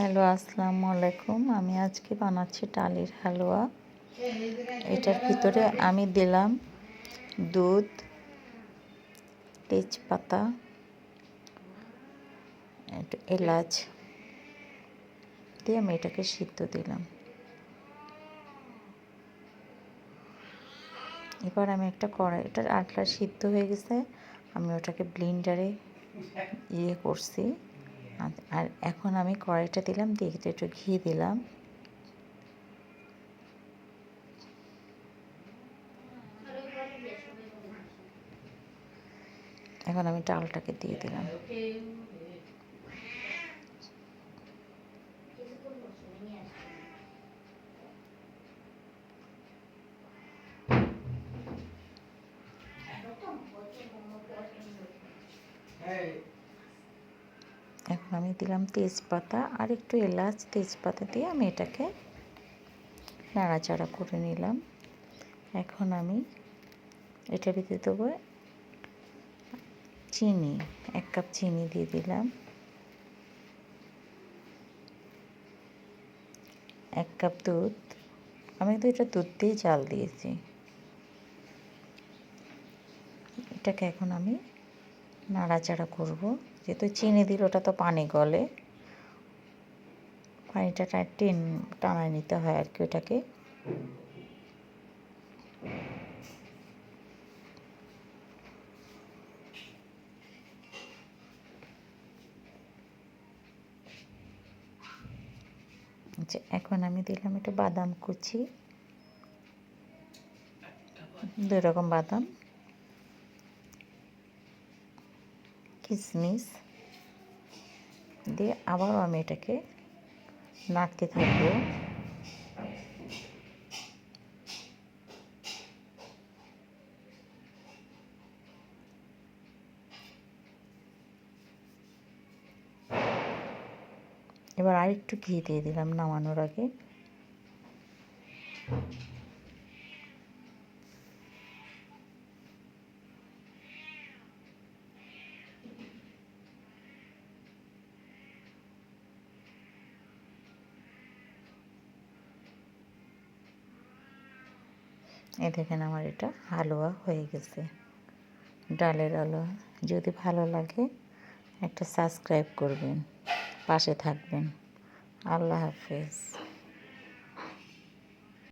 Hello, আসসালামু আলাইকুম। আমি আজকে বানাচ্ছি ডালের হালুয়া। এটার ভিতরে আমি দিলাম দুধ, তেজপাতা এলাচ দিয়ে আমি এটাকে সিদ্ধ দিলাম। এবার আমি একটা কড়াই, এটার আটলা সিদ্ধ হয়ে গেছে, আমি ওটাকে ব্লিন্ডারে ইয়ে করছি। আর এখন আমি কড়াইটা দিলাম দিয়ে একটু ঘি দিলাম। এখন আমি ডালটাকে দিয়ে দিলাম। এখন আমি দিলাম তেজপাতা আর একটু এলাচ তেজপাতা দিয়ে আমি এটাকে নাড়াচাড়া করে নিলাম। এখন আমি এটা ভিতরে দেবো চিনি, এক কাপ চিনি দিয়ে দিলাম। এক কাপ দুধ, আমি তো এটা দুধ দিয়ে চাল দিয়েছি। এটাকে এখন আমি নাড়াচাড়া করব। যেহেতু চিনি দিল ওটা তো পানি গলে। পানিটা টেন টানায় নিতে হয় আর কি ওটাকে। এখন আমি দিলাম একটু বাদাম কুচি। দুই রকম বাদাম। কিশমিশ দিয়ে আবারও আমি এটাকে নাড়তে থাকব। এবার আরেকটু ঘি দিয়ে দিলাম নামানোর আগে। এই দেখেন আমার এটা হালুয়া হয়ে গেছে। ডালের হালুয়া যদি ভালো লাগে একটা সাবস্ক্রাইব করবেন, পাশে থাকবেন। আল্লাহ হাফেজ।